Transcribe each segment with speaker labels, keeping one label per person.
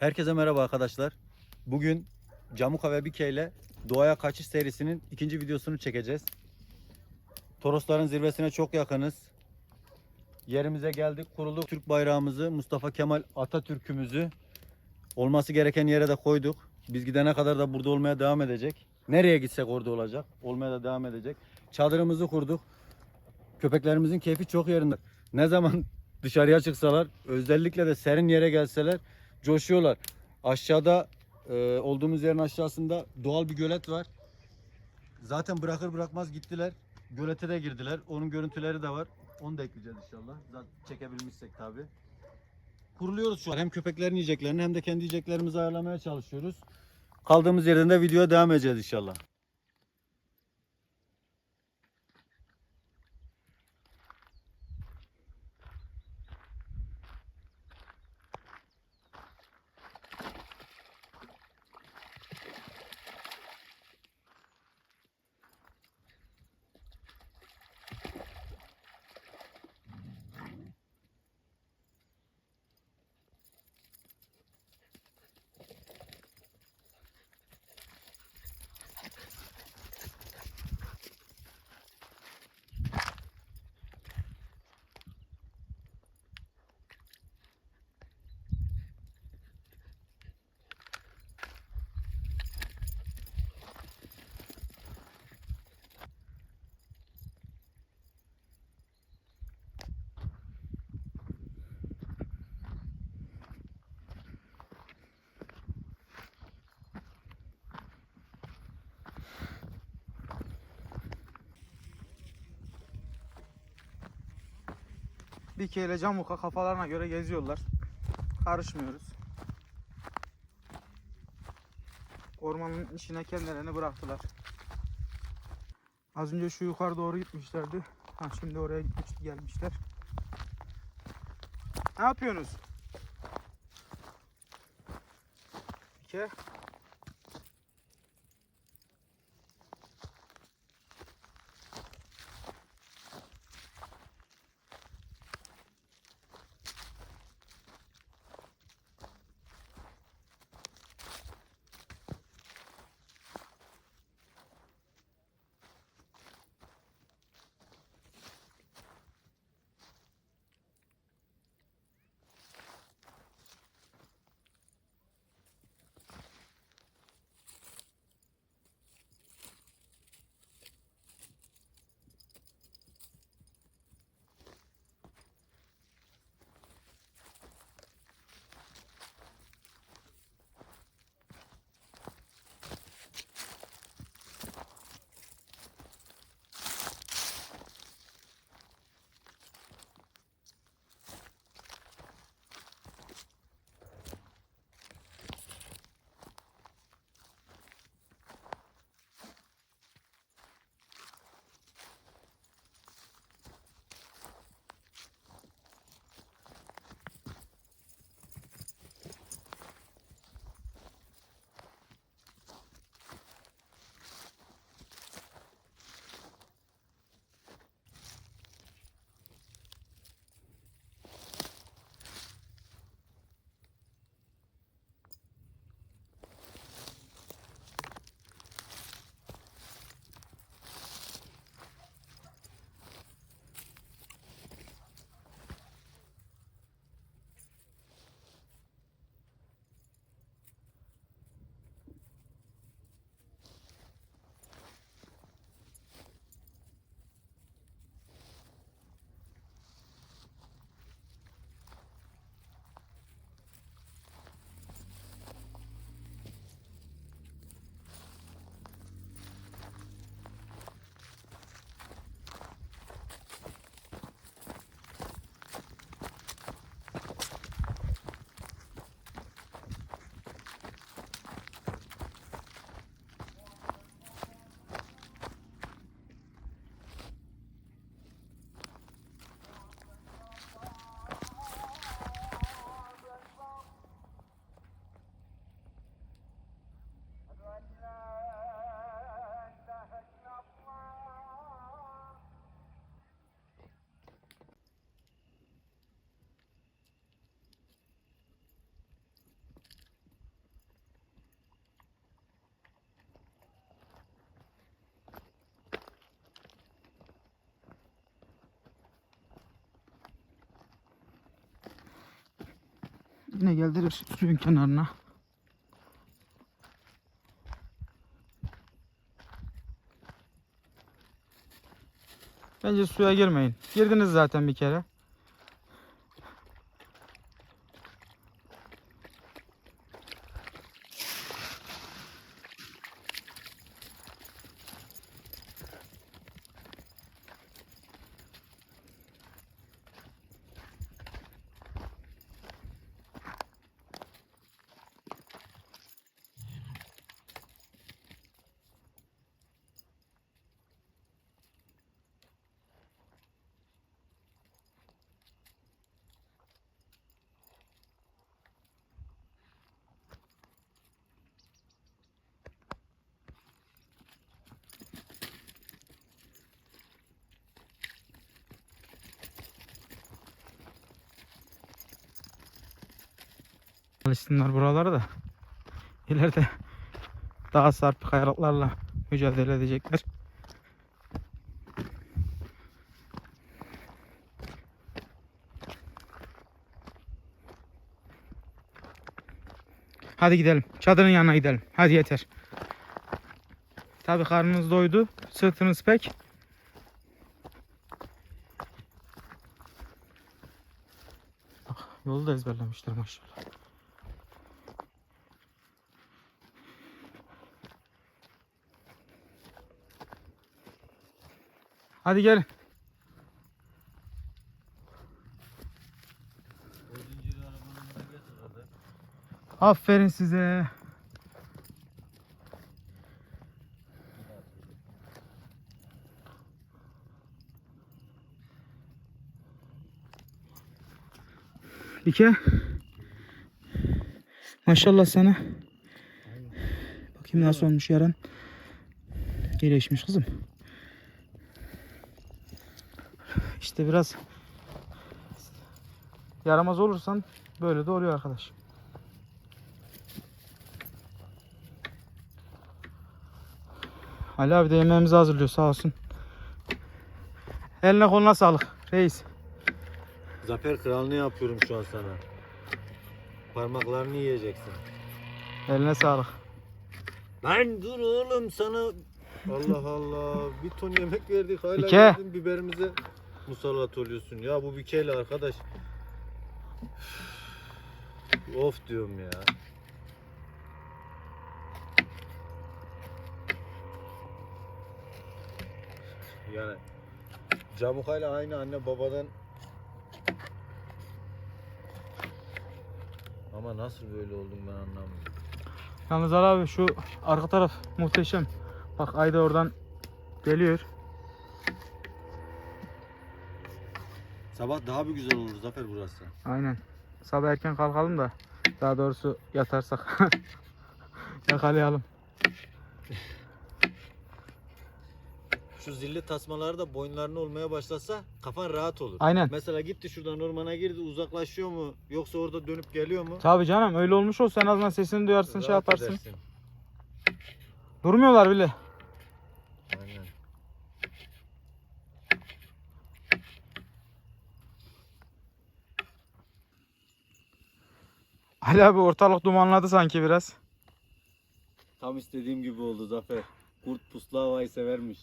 Speaker 1: Herkese merhaba arkadaşlar. Bugün Camuka ve Bike ile Doğaya Kaçış serisinin ikinci videosunu çekeceğiz. Torosların zirvesine çok yakınız. Yerimize geldik, kurulduk. Türk bayrağımızı, Mustafa Kemal Atatürk'ümüzü olması gereken yere de koyduk. Biz gidene kadar da burada olmaya devam edecek. Nereye gitsek orada olacak. Olmaya da devam edecek. Çadırımızı kurduk. Köpeklerimizin keyfi çok yerinde. Ne zaman dışarıya çıksalar, özellikle de serin yere gelseler coşuyorlar. Aşağıda e, olduğumuz yerin aşağısında doğal bir gölet var. Zaten bırakır bırakmaz gittiler. Gölete de girdiler. Onun görüntüleri de var. Onu da ekleyeceğiz inşallah. Zaten çekebilmişsek tabi. Kuruluyoruz şu an. Hem köpeklerin yiyeceklerini hem de kendi yiyeceklerimizi ayarlamaya çalışıyoruz. Kaldığımız yerden de videoya devam edeceğiz inşallah.
Speaker 2: Bir kere camuka kafalarına göre geziyorlar. Karışmıyoruz. Ormanın içine kendilerini bıraktılar. Az önce şu yukarı doğru gitmişlerdi. Ha şimdi oraya gitmişti gelmişler. Ne yapıyorsunuz? Pike. Yine geldirir suyun kenarına. Bence suya girmeyin. Girdiniz zaten bir kere. Alışsınlar buraları da. İleride daha sarp kayalıklarla mücadele edecekler. Hadi gidelim. Çadırın yanına gidelim. Hadi yeter. Tabi karnınız doydu. Sırtınız pek. Yolu da ezberlemişler maşallah. Hadi
Speaker 1: hadi.
Speaker 2: Aferin size. İki. Maşallah sana. Bakayım nasıl olmuş yaran. Gelişmiş kızım. İşte biraz yaramaz olursan böyle de oluyor arkadaş. Ali abi de yemeğimizi hazırlıyor sağ olsun. Eline koluna sağlık reis.
Speaker 1: Zafer kralını yapıyorum şu an sana. Parmaklarını yiyeceksin.
Speaker 2: Eline sağlık.
Speaker 1: Lan dur oğlum sana Allah Allah bir ton yemek verdik hala
Speaker 2: Bike.
Speaker 1: geldin biberimize musallat oluyorsun. Ya bu bikeyle arkadaş. of diyorum ya. Yani Camukayla aynı anne babadan ama nasıl böyle oldum ben anlamıyorum.
Speaker 2: Yalnız abi şu arka taraf muhteşem. Bak ay da oradan geliyor.
Speaker 1: Sabah daha bir güzel olur Zafer burası.
Speaker 2: Aynen. Sabah erken kalkalım da daha doğrusu yatarsak yakalayalım.
Speaker 1: Şu zilli tasmalar da boyunlarına olmaya başlasa kafan rahat olur.
Speaker 2: Aynen.
Speaker 1: Mesela gitti şuradan ormana girdi uzaklaşıyor mu yoksa orada dönüp geliyor mu?
Speaker 2: Tabii canım öyle olmuş olsa en azından sesini duyarsın şey
Speaker 1: Rahat
Speaker 2: yaparsın.
Speaker 1: edersin.
Speaker 2: Durmuyorlar bile.
Speaker 1: Aynen.
Speaker 2: Ali abi ortalık dumanladı sanki biraz.
Speaker 1: Tam istediğim gibi oldu Zafer. Kurt puslu havayı severmiş.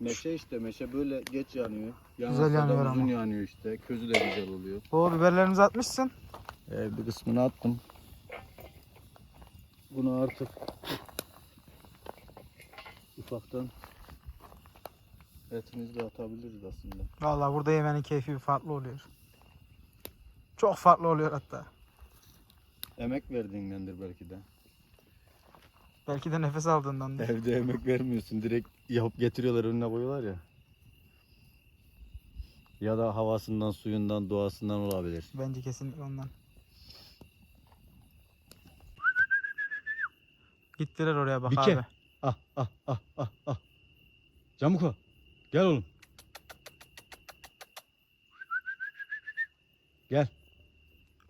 Speaker 1: Meşe işte meşe böyle geç yanıyor. Yanarsa da
Speaker 2: yanıyor
Speaker 1: uzun
Speaker 2: ama.
Speaker 1: yanıyor işte. Közü de güzel oluyor.
Speaker 2: O biberlerimizi atmışsın.
Speaker 1: Ee, bir kısmını attım. Bunu artık ufaktan etimizi de atabiliriz aslında.
Speaker 2: Vallahi burada yemenin keyfi bir farklı oluyor. Çok farklı oluyor hatta.
Speaker 1: Emek verdiğindendir belki de.
Speaker 2: Belki de nefes aldığından. da.
Speaker 1: Evde emek vermiyorsun. Direkt yapıp getiriyorlar önüne koyuyorlar ya. Ya da havasından, suyundan, doğasından olabilir.
Speaker 2: Bence kesinlikle ondan. Gittiler oraya bak
Speaker 1: Bike.
Speaker 2: abi.
Speaker 1: Ah ah ah ah ah. Camuko. Gel oğlum. Gel.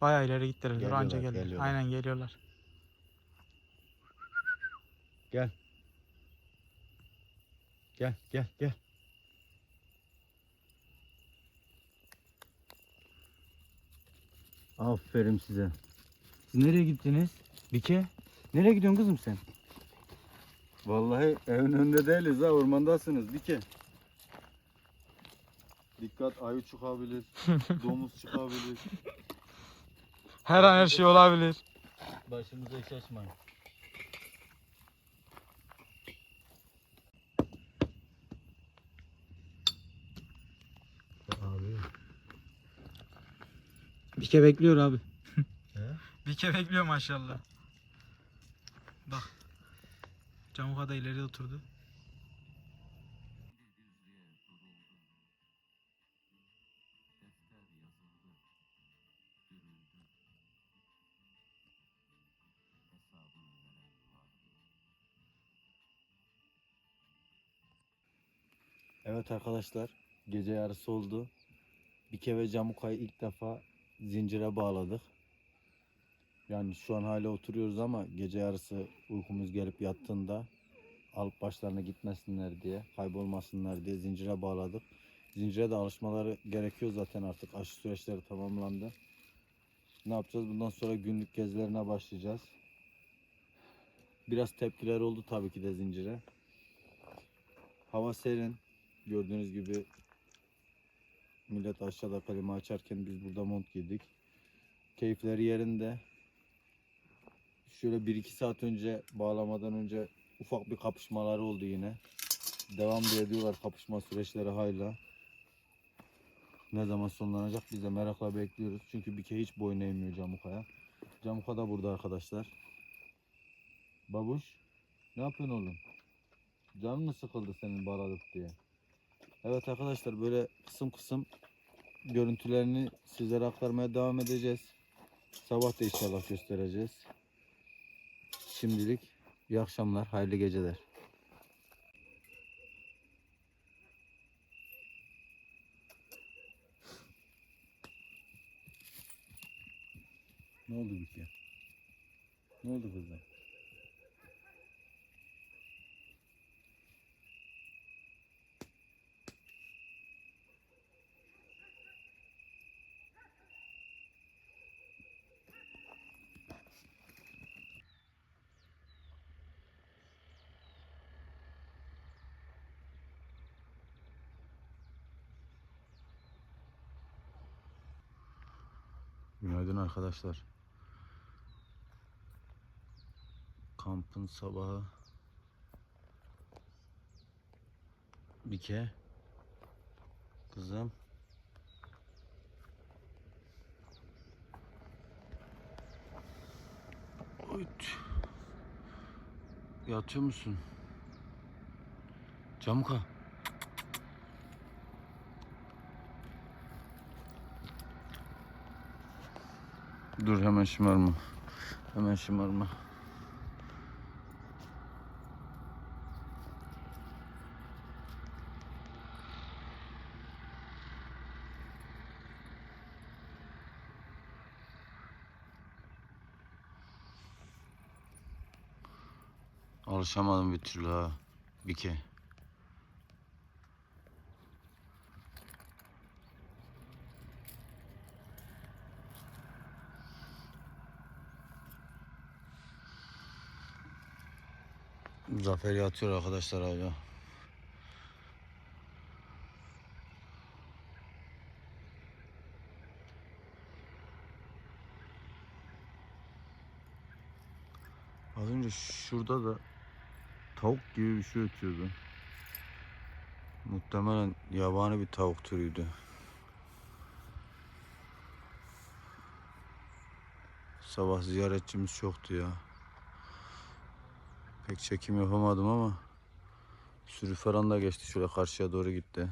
Speaker 2: Bayağı ileri gittiler. Dur
Speaker 1: Geliyorlar,
Speaker 2: anca geliyor.
Speaker 1: geliyorlar.
Speaker 2: Aynen geliyorlar.
Speaker 1: Gel. Gel gel gel. Aferin size. Siz nereye gittiniz? Bike? Nereye gidiyorsun kızım sen? Vallahi evin önünde değiliz ha ormandasınız Bike. Dikkat ayı çıkabilir, domuz çıkabilir.
Speaker 2: Her an her şey olabilir.
Speaker 1: Başımıza iş açmayın. Abi.
Speaker 2: Bike bekliyor abi.
Speaker 1: He?
Speaker 2: Bike bekliyor maşallah. Bak. Camuka da ileride oturdu.
Speaker 1: Evet arkadaşlar, gece yarısı oldu. Bike ve Camuka'yı ilk defa zincire bağladık. Yani şu an hala oturuyoruz ama gece yarısı uykumuz gelip yattığında alıp başlarına gitmesinler diye, kaybolmasınlar diye zincire bağladık. Zincire de alışmaları gerekiyor zaten artık aşı süreçleri tamamlandı. Ne yapacağız? Bundan sonra günlük gezilerine başlayacağız. Biraz tepkiler oldu tabii ki de zincire. Hava serin. Gördüğünüz gibi millet aşağıda kalemi açarken biz burada mont giydik. Keyifleri yerinde. Şöyle 1-2 saat önce bağlamadan önce ufak bir kapışmaları oldu yine. Devam ediyorlar kapışma süreçleri hala. Ne zaman sonlanacak biz de merakla bekliyoruz. Çünkü Bike hiç boyun eğmiyor Camuka'ya. Camuka da burada arkadaşlar. Babuş ne yapıyorsun oğlum? Canın mı sıkıldı senin bağladık diye? Evet arkadaşlar böyle kısım kısım görüntülerini sizlere aktarmaya devam edeceğiz. Sabah da inşallah göstereceğiz. Şimdilik iyi akşamlar, hayırlı geceler. Ne oldu ki? Ne oldu kızım? Arkadaşlar. Kampın sabahı. Bike. Kızım. Uyut. Yatıyor musun? Camuka. Dur hemen şımarma. Hemen şımarma. Alışamadım bir türlü ha. Bike. Zafer yatıyor arkadaşlar hala. Az önce şurada da tavuk gibi bir şey ötüyordu. Muhtemelen yabani bir tavuk türüydü. Sabah ziyaretçimiz çoktu ya. Pek çekim yapamadım ama sürü falan da geçti şöyle karşıya doğru gitti.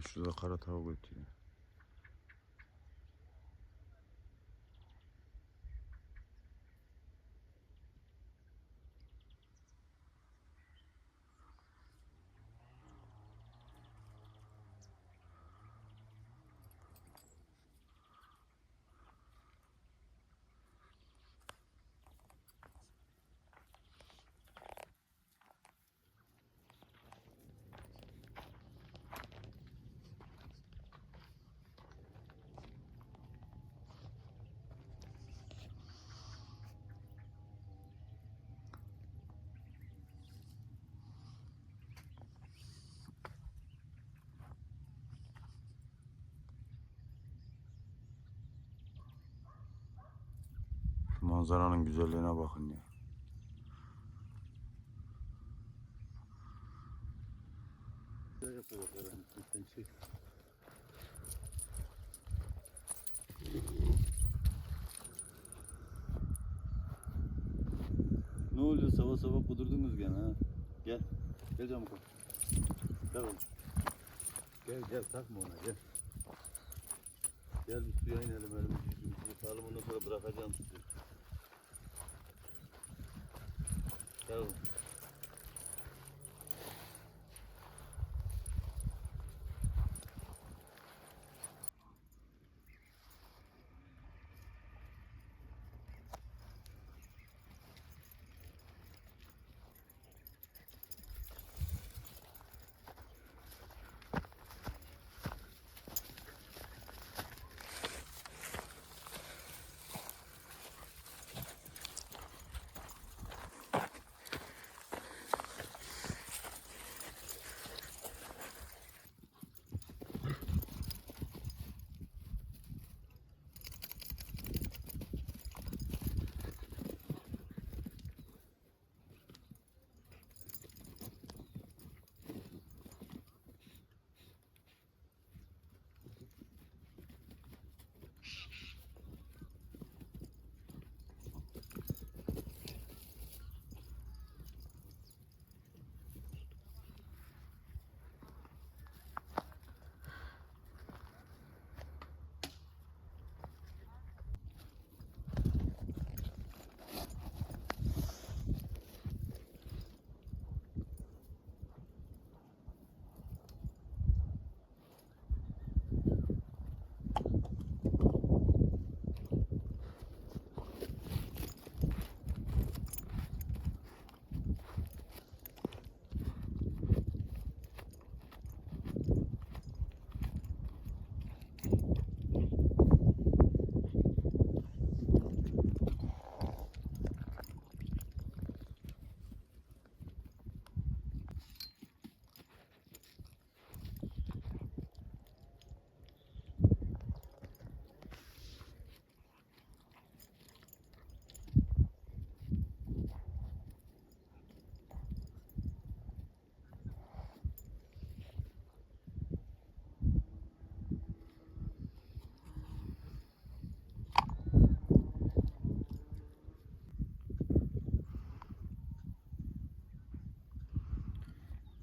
Speaker 1: Şurada kara tavuk ötüyor. Manzaranın güzelliğine bakın ya.
Speaker 3: Ne oluyor sabah sabah kudurdunuz gene ha? Gel. Gel camı koy. Gel oğlum. Gel gel takma ona gel. Gel bir suya inelim elimizi yüzümüzü yıkayalım ondan sonra bırakacağım suyu. Gel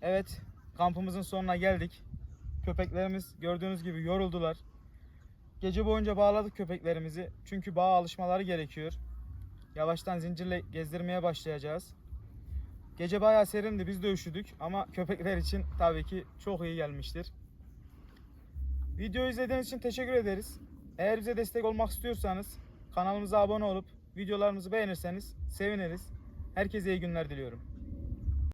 Speaker 2: Evet, kampımızın sonuna geldik. Köpeklerimiz gördüğünüz gibi yoruldular. Gece boyunca bağladık köpeklerimizi. Çünkü bağa alışmaları gerekiyor. Yavaştan zincirle gezdirmeye başlayacağız. Gece bayağı serindi, biz de üşüdük ama köpekler için tabii ki çok iyi gelmiştir. Videoyu izlediğiniz için teşekkür ederiz. Eğer bize destek olmak istiyorsanız kanalımıza abone olup videolarımızı beğenirseniz seviniriz. Herkese iyi günler diliyorum.